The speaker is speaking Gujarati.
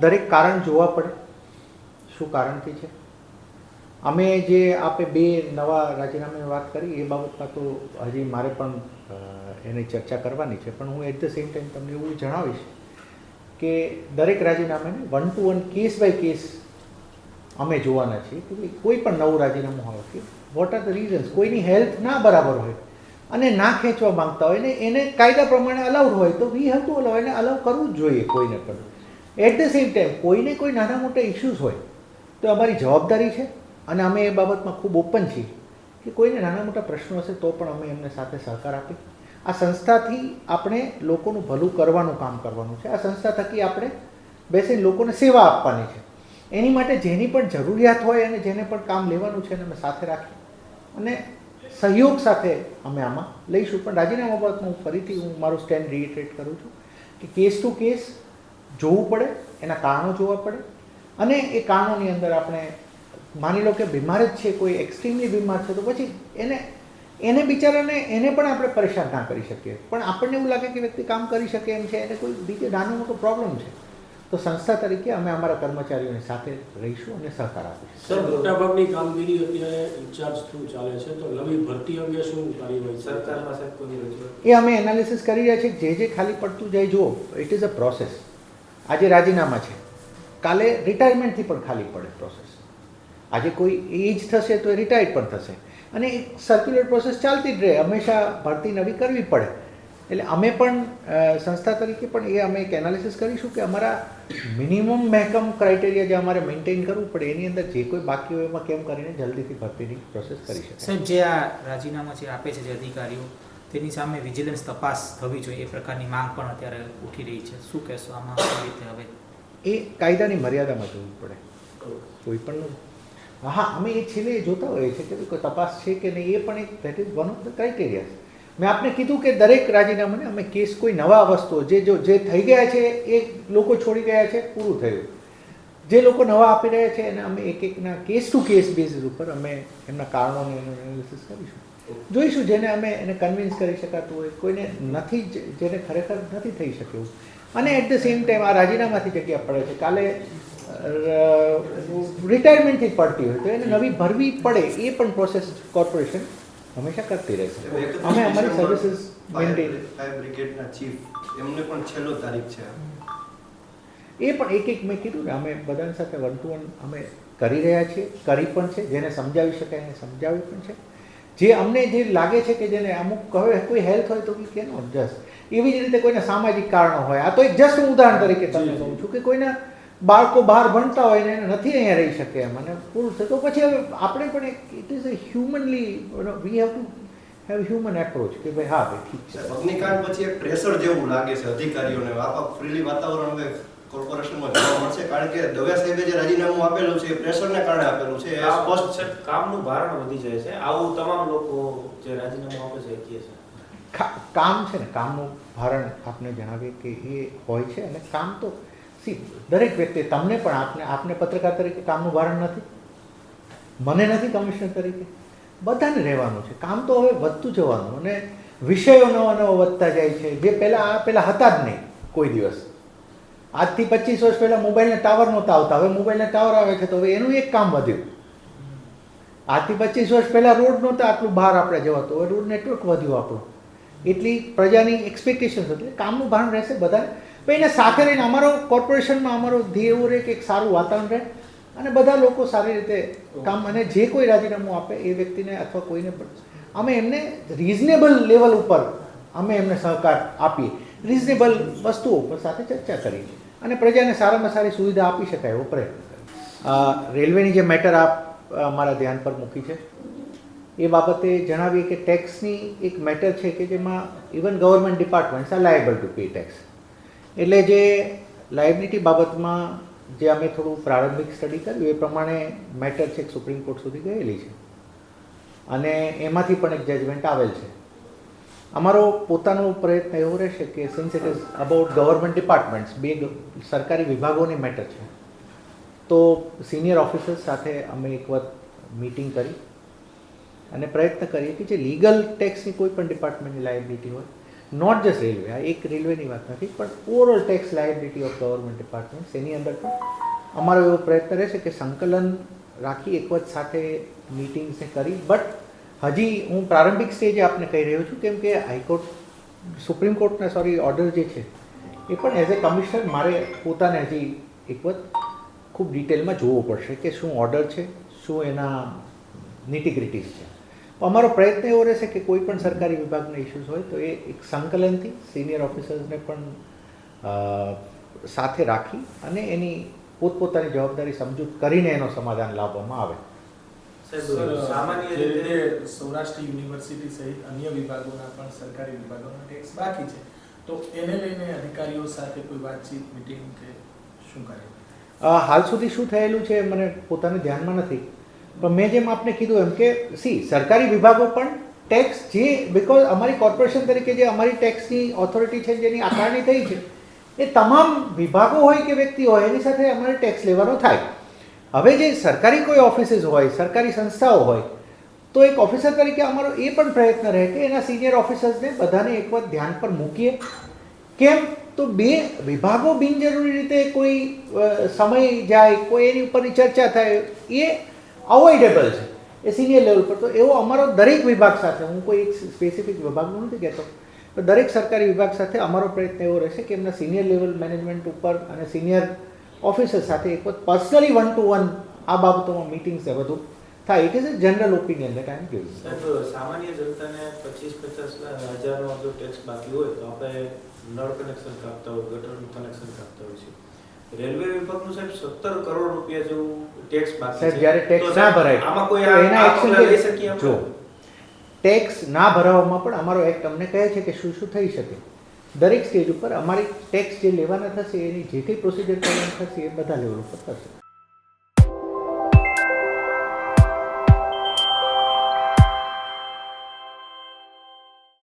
દરેક કારણ જોવા પડે. શું કારણથી છે? અમે જે આપે બે નવા રાજીનામાની વાત કરી, એ બાબતમાં તો હજી મારે પણ એની ચર્ચા કરવાની છે. પણ હું એટ ધ સેમ ટાઈમ તમને એવું જણાવીશ કે દરેક રાજીનામાને one to one case by case અમે જોવાના છીએ કે ભાઈ કોઈ પણ નવું રાજીનામું હોય કે વોટ આર ધ રીઝન્સ? કોઈની હેલ્થ ના બરાબર હોય અને ના ખેંચવા માંગતા હોય ને એને કાયદા પ્રમાણે અલાઉડ હોય તો વી હેવ ટુ અલાઉ, એને અલાઉ કરવું જ જોઈએ કોઈને પણ. એટ ધ સેમ ટાઈમ કોઈને કોઈ નાના મોટા ઇસ્યુઝ હોય, તો અમારી જવાબદારી છે અને અમે એ બાબતમાં ખૂબ ઓપન છીએ કે કોઈને નાના મોટા પ્રશ્નો હશે તો પણ અમે એમને સાથે સહકાર આપી આ સંસ્થાથી આપણે લોકોનું ભલું કરવાનું કામ કરવાનું છે. આ સંસ્થા થકી આપણે બેસીને લોકોને સેવા આપવાની છે. એની માટે જેની પણ જરૂરિયાત હોય અને જેને પણ કામ લેવાનું છે એને અમે સાથે રાખી અને સહયોગ સાથે અમે આમાં લઈશું. પણ રાજીનામા બાબતમાં હું ફરીથી હું મારું સ્ટેન્ડ રિઇટરેટ કરું છું કે કેસ ટુ કેસ જોવું પડે એના કારણો જોવા પડે. અને એ કારણોની અંદર આપણે માની લો કે બીમાર જ છે કોઈ એક્સ્ટ્રીમલી બીમાર છે તો પછી એને એને બિચારાને એને પણ આપણે પરેશાન ના કરી શકીએ. પણ આપણને એવું લાગે કે વ્યક્તિ કામ કરી શકે એમ છે એને કોઈ બીજે નાનો મોટો પ્રોબ્લેમ છે. તો સંસ્થા તરીકે અમે અમારા કર્મચારીઓની સાથે રહીશું અને સહકાર આપીશું. સર મોટાભાગની કામગીરી અત્યારે ઇન્ચાર્જ થ્રુ ચાલે છે તો નવી ભરતી અંગે શું કાર્યવાહી સરકાર પાસે કોઈ રજૂઆત? એ અમે એનાલિસિસ કરી રહ્યા છીએ જે જે ખાલી પડતું જાય જુઓ ઇટ ઇઝ અ પ્રોસેસ આજે રાજીનામા છે. કાલે રિટાયરમેન્ટથી પણ ખાલી પડે પ્રોસેસ આજે કોઈ એજ થશે તો એ રિટાયર્ડ પણ થશે. અને એક સર્ક્યુલર પ્રોસેસ ચાલતી જ રહે. હંમેશા ભરતી નવી કરવી પડે. એટલે અમે પણ સંસ્થા તરીકે પણ એ અમે એક એનાલિસિસ કરીશું કે અમારા મિનિમમ મહેકમ ક્રાઇટેરિયા જે અમારે મેન્ટેન કરવું પડે, એની અંદર જે કોઈ બાકી હોય એમાં કેમ કરીને જલ્દીથી ભરતીની પ્રોસેસ કરી શકે સાહેબ, જે આ રાજીનામા જે આપે છે જે અધિકારીઓ તેની સામે વિજિલન્સ તપાસ થવી જોઈએ. એ પ્રકારની માંગ પણ અત્યારે ઉઠી રહી છે. શું કહેશો આમાં? કેવી રીતે હવે? એ કાયદાની મર્યાદામાં જોવું પડે. કોઈ પણ હા, અમે એ છેલ્લે જોતા હોઈએ છીએ કે કોઈ તપાસ છે કે નહીં, એ પણ એક that is one of the criteria મેં આપને કીધું કે દરેક રાજીનામાને અમે કેસ કોઈ નવા વસ્તુઓ, જે જો, જે થઈ ગયા છે, એ લોકો છોડી ગયા છે, પૂરું થયું. જે લોકો નવા આપી રહ્યા છે, એને અમે એક એકના કેસ ટુ કેસ બેઝિસ ઉપર અમે એમના કારણોનું એનું એનાલિસિસ કરીશું. જોઈશું જેને અમે એને કન્વિન્સ કરી શકાતું હોય. કોઈને નથી જેને ખરેખર નથી થઈ શક્યું. અને એટ ધ સેમ ટાઈમ આ રાજીનામાથી જગ્યા પડે છે. કાલે રિટાયરમેન્ટથી પડતી હોય તો એને નવી ભરવી પડે એ પણ પ્રોસેસ કોર્પોરેશન હંમેશા કરતી રહેશે અમે અમારી સર્વિસીસ મેન્ટેન ફાયર બ્રિગેડના ચીફ એમને પણ છેલ્લો તારીખ છે. એ પણ એક એક મેં કીધું ને અમે બધાની સાથે વન ટુ વન અમે કરી રહ્યા છીએ કરી પણ છે. જેને સમજાવી શકાય એને સમજાવી પણ છે. જે અમને જે લાગે છે કે જેને અમુક હવે કોઈ હેલ્થ હોય તો કે કેનો જસ્ટ એવી જ રીતે કોઈના સામાજિક કારણો હોય. આ તો એક જસ્ટ ઉદાહરણ તરીકે તમને કહું છું કે કોઈના બાળકો બહાર ભણતા હોય ને એને નથી અહીંયા રહી શકે એમ. અને પૂરું છે તો પછી હવે આપણે પણ એક it is a humanly we have to have human approach કે ભાઈ હા ભાઈ ઠીક છે. અગ્નિકાંડ પછી એક પ્રેશર જેવું લાગે છે અધિકારીઓને. ફ્રીલી વાતાવરણ હવે કોર્પોરેશનમાં જોવા મળશે કારણ કે દવે સાહેબે જે રાજીનામું આપેલું છે એ પ્રેશરને કારણે આપેલું છે આ સ્પષ્ટ છે કામનું ભારણ વધી જાય છે. આવું તમામ લોકો જે રાજીનામું આપે છે એ કહે છે. કામ છે ને કામનું ભારણ આપને જણાવીએ કે એ હોય છે અને કામ તો સી દરેક વ્યક્તિ તમને પણ આપને આપને પત્રકાર તરીકે કામનું ભારણ નથી? મને નથી કમિશનર તરીકે? બધાને રહેવાનું છે. કામ તો હવે વધતું જવાનું અને વિષયો નવા નવા વધતા જાય છે. જે પહેલાં આ પહેલાં હતા જ નહીં કોઈ દિવસ. આજથી પચીસ વર્ષ પહેલાં મોબાઈલના ટાવર નહોતા આવતા. હવે મોબાઈલને ટાવર આવે છે તો હવે એનું એક કામ વધ્યું. આજથી પચીસ વર્ષ પહેલાં રોડ નહોતા, આટલું બહાર આપણે જવાતું હવે રોડ નેટવર્ક વધ્યું આપણું. એટલી પ્રજાની એક્સપેક્ટેશન હતી. કામનું ભાન રહેશે બધા પણ એને સાથે રહીને અમારો કોર્પોરેશનમાં અમારો ધ્યેય એવો રહે કે એક સારું વાતાવરણ રહે અને બધા લોકો સારી રીતે કામ અને જે કોઈ રાજીનામું આપે એ વ્યક્તિને અથવા કોઈને પણ. અમે એમને રિઝનેબલ લેવલ ઉપર અમે એમને સહકાર આપીએ. રિઝનેબલ વસ્તુઓ પર સાથે ચર્ચા કરીએ. અને પ્રજાને સારામાં સારી સુવિધા આપી શકાય, એવો પ્રયત્ન રેલવેની જે મેટર આપ અમારા ધ્યાન પર મૂકી છે, એ બાબતે જણાવીએ કે ટેક્સની એક મેટર છે કે જેમાં even government departments are liable to pay tax. એટલે જે લાયબિલિટી બાબતમાં જે અમે થોડું પ્રારંભિક સ્ટડી કર્યું, એ પ્રમાણે મેટર છે સુપ્રીમ કોર્ટ સુધી ગયેલી છે. અને એમાંથી પણ એક જજમેન્ટ આવેલ છે. અમારો પોતાનો પ્રયત્ન એવો રહેશે કે since it is about government departments બે સરકારી વિભાગોની મેટર છે, તો સિનિયર ઓફિસર્સ સાથે અમે એક વખત મીટિંગ કરી અને પ્રયત્ન કરીએ કે જે લીગલ ટેક્સની કોઈ પણ ડિપાર્ટમેન્ટની લાયબિલિટી હોય નોટ જસ્ટ રેલવે આ એક રેલવેની વાત નથી, પણ overall tax liability of government department એની અંદર પણ અમારો એવો પ્રયત્ન રહેશે કે સંકલન રાખી એક વખત સાથે મિટિંગ્સને કરી બટ હજી હું પ્રારંભિક સ્ટેજે આપને કહી રહ્યો છું, કેમ કે હાઈકોર્ટ, સુપ્રીમ કોર્ટના સોરી ઓર્ડર જે છે, એ પણ એઝ એ કમિશનર મારે પોતાને હજી એક વખત ખૂબ ડિટેલમાં જોવું પડશે કે શું ઓર્ડર છે, શું એના નિટિગ્રિટીઝ છે. અમારો પ્રયત્ન એવો રહેશે કે કોઈ પણ સરકારી વિભાગના ઇસ્યુઝ હોય તો એ એક સંકલનથી સિનિયર ઓફિસર્સને પણ સાથે રાખી અને એની પોતપોતાની જવાબદારી સમજૂત કરીને એનો સમાધાન લાવવામાં આવે. સામાન્ય રીતે સૌરાષ્ટ્ર યુનિવર્સિટી સહિત અન્ય વિભાગોના પણ સરકારી વિભાગોના ટેક્સ બાકી છે. તો એને લઈને અધિકારીઓ સાથે કોઈ વાતચીત મિટિંગ કે શું કરે? હાલ સુધી શું થયેલું છે મને પોતાને ધ્યાનમાં નથી. પણ મેં જેમ આપને કીધું એમ કે સી સરકારી વિભાગો પણ ટેક્સ જે બિકોઝ અમારી કોર્પોરેશન તરીકે જે અમારી ટેક્સની ઓથોરિટી છે જેની આકારણી થઈ છે એ તમામ વિભાગો હોય કે વ્યક્તિ હોય એની સાથે અમારે ટેક્સ લેવાનો થાય. હવે જે સરકારી કોઈ ઓફિસીસ હોય, સરકારી સંસ્થાઓ હોય, તો એક ઓફિસર તરીકે અમારો એ પણ પ્રયત્ન રહે કે એના સિનિયર ઓફિસર્સને બધાને એક વખત ધ્યાન પર મૂકીએ. કેમ? તો બે વિભાગો બિનજરૂરી રીતે કોઈ સમય જાય, કોઈ એની ઉપરની ચર્ચા થાય, એ અવોઇડેબલ છે. એ સિનિયર લેવલ પર. તો એવો અમારો દરેક વિભાગ સાથે, હું કોઈ એક સ્પેસિફિક વિભાગનું નથી કહેતો દરેક સરકારી વિભાગ સાથે અમારો પ્રયત્ન એવો રહેશે કે એમના સિનિયર લેવલ મેનેજમેન્ટ ઉપર અને સિનિયર ઓફિસર સાથે એક વખત પર્સનલી વન ટુ વન આ બાબતોમાં મિટિંગ્સ છે બધું થાય. It is a general opinion that I am giving સામાન્ય જનતાને પચીસ પચાસ હજારનો જો ટેક્સ બાકી હોય તો આપણે નળ કનેક્શન કાપતા હોય ગટરનું કનેક્શન કાપતા હોય છે. રેલવે વિભાગનું સાહેબ સત્તર કરોડ રૂપિયા જેવું ટેક્સ બાકી છે. જ્યારે ટેક્સ ના ભરાય આમાં કોઈ એના એક્શન લઈ શકીએ જો ટેક્સ ના ભરાવામાં પણ અમારો એક્ટ અમને કહે છે કે શું શું થઈ શકે. દરેક સ્ટેજ ઉપર અમારી ટેક્સ જે લેવાના થશે, એની જે કંઈ પ્રોસિજર કરવાની થશે, એ બધા લેવલ ઉપર થશે.